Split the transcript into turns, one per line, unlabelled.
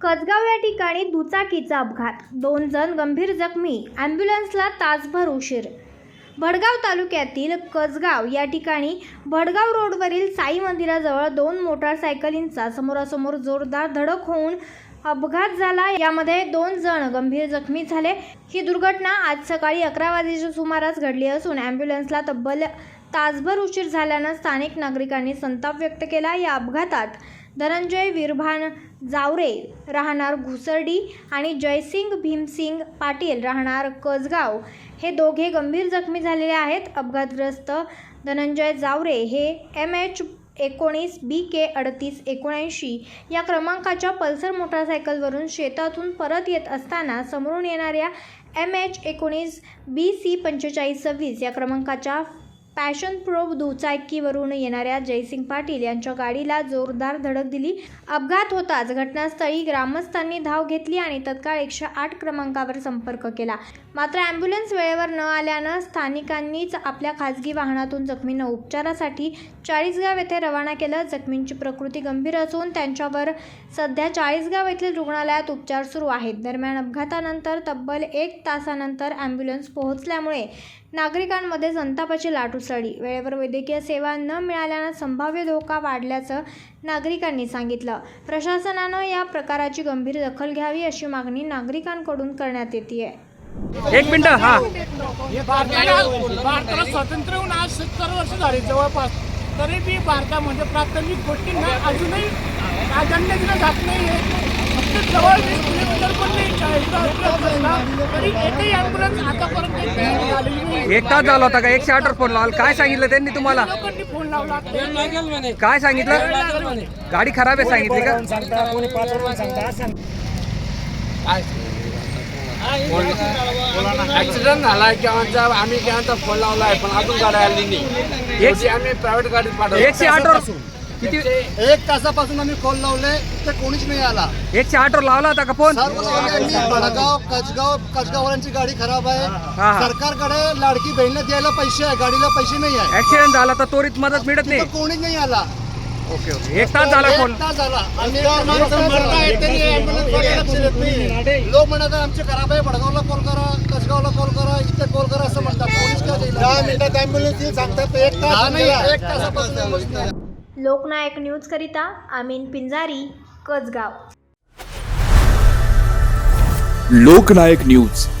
कसगाव या ठिकाणी दुचाकीचा अपघात. दोन जण गंभीर जखमी. ॲम्ब्युलन्सला तासभर उशीर. भडगाव तालुक्यातील कसगाव या ठिकाणी भडगाव रोडवरील साई मंदिराजवळ दोन मोटारसायकलींचा समोरासमोर जोरदार धडक होऊन अपघात झाला. यामध्ये दोन जण गंभीर जखमी झाले. ही दुर्घटना आज सकाळी अकरा वाजेच्या सुमारास घडली असून ॲम्ब्युलन्सला तब्बल तासभर उशीर झाल्यानं स्थानिक नागरिकांनी संताप व्यक्त केला. या अपघातात धनंजय विरभान जावरे राहणार घुसर्डी आणि जयसिंग भीमसिंग पाटील राहणार कसगाव. हे दोघे गंभीर जखमी झालेले आहेत. अपघातग्रस्त धनंजय जावरे हे एम एच एकोणीस बी के अडतीस एकोणऐंशी या क्रमांकाच्या पल्सर मोटारसायकलवरून शेतातून परत येत असताना समोरून येणाऱ्या एम एच एकोणीस बी सी पंचेचाळीस सव्वीस या क्रमांकाच्या पॅशन प्रो दुचाकीवरून येणाऱ्या जयसिंग पाटील यांच्या गाडीला जोरदार धडक दिली. अपघात होताच घटनास्थळी ग्रामस्थांनी धाव घेतली आणि तत्काळ एकशे आठ क्रमांकावर संपर्क केला. मात्र ॲम्ब्युलन्स वेळेवर न आल्यानं स्थानिकांनीच आपल्या खाजगी वाहनातून जखमींना उपचारासाठी चाळीसगाव येथे रवाना केलं. जखमींची प्रकृती गंभीर असून त्यांच्यावर सध्या चाळीसगाव येथील रुग्णालयात उपचार सुरू आहेत. दरम्यान अपघातानंतर तब्बल एक तासानंतर ॲम्ब्युलन्स पोहोचल्यामुळे नागरिकांमध्ये संतापाची लाट उसळली वेळेवर वैद्यकीय सेवा न मिळाल्यानं संभाव्य धोका वाढल्याचं नागरिकांनी सांगितलं. प्रशासनानं या प्रकाराची गंभीर दखल घ्यावी अशी मागणी नागरिकांकडून करण्यात येते
एक मिनिट हा.
हे भारताला स्वातंत्र्य होऊन आज सत्तर वर्ष झाली. जवळपास तरी बी भारतामध्ये प्राथमिक गोष्टींना अजूनही प्राधान्य दिलं जात नाही फक्त जवळ वीस किलोमीटर पण नाही. तरी एकही ॲम्ब्युलन्स आतापर्यंत झालेली नाही
एक तास झाला होता का? एकशे आठवर फोन लावला. काय सांगितलं त्यांनी तुम्हाला?
लोकांनी फोन लावला.
काय सांगितलं? गाडी खराब आहे सांगितली का?
ऍक्सिडेंट झाला किंवा आम्ही केव्हाचा फोन लावला आहे पण अजून गाडी आली नाही.
एक-
एक आम्ही प्रायव्हेट गाडीत पाठवली
एकशे आठवर किती
एक तासापासून आम्ही फोन लावले तर कोणीच नाही आला.
एकशे आठवर लावला होता का फोन?
सर्व लावले भडगाव कसगाव कसगाववाल्यांची गाडी खराब आहे.
हा.
सरकारकडे लाडकी बहिणीला द्यायला पैसे आहे गाडीला पैसे नाही आहे.
ऍक्सिडेंट झाला तर त्वरित मदत मिळत नाही.
कोणीच नाही आला.
Okay okay. एक तास झाला फोन
एक तास झाला. आम्ही मरतायत तरी ambulance वाले लक्ष देत नाही. लोक म्हणतात आमचे खराब आहे भडगावला कॉल करा कसगावला कॉल करा इथे कॉल करा असं म्हणतात. कोणीच काय देईना. दहा मिनिटात अँब्युलन्स सांगतात एक तास नाही एक तासापासून ambulance नाही.
लोकनायक न्यूजकरिता आमीन पिंजारी कसगाव.
लोकनायक न्यूज.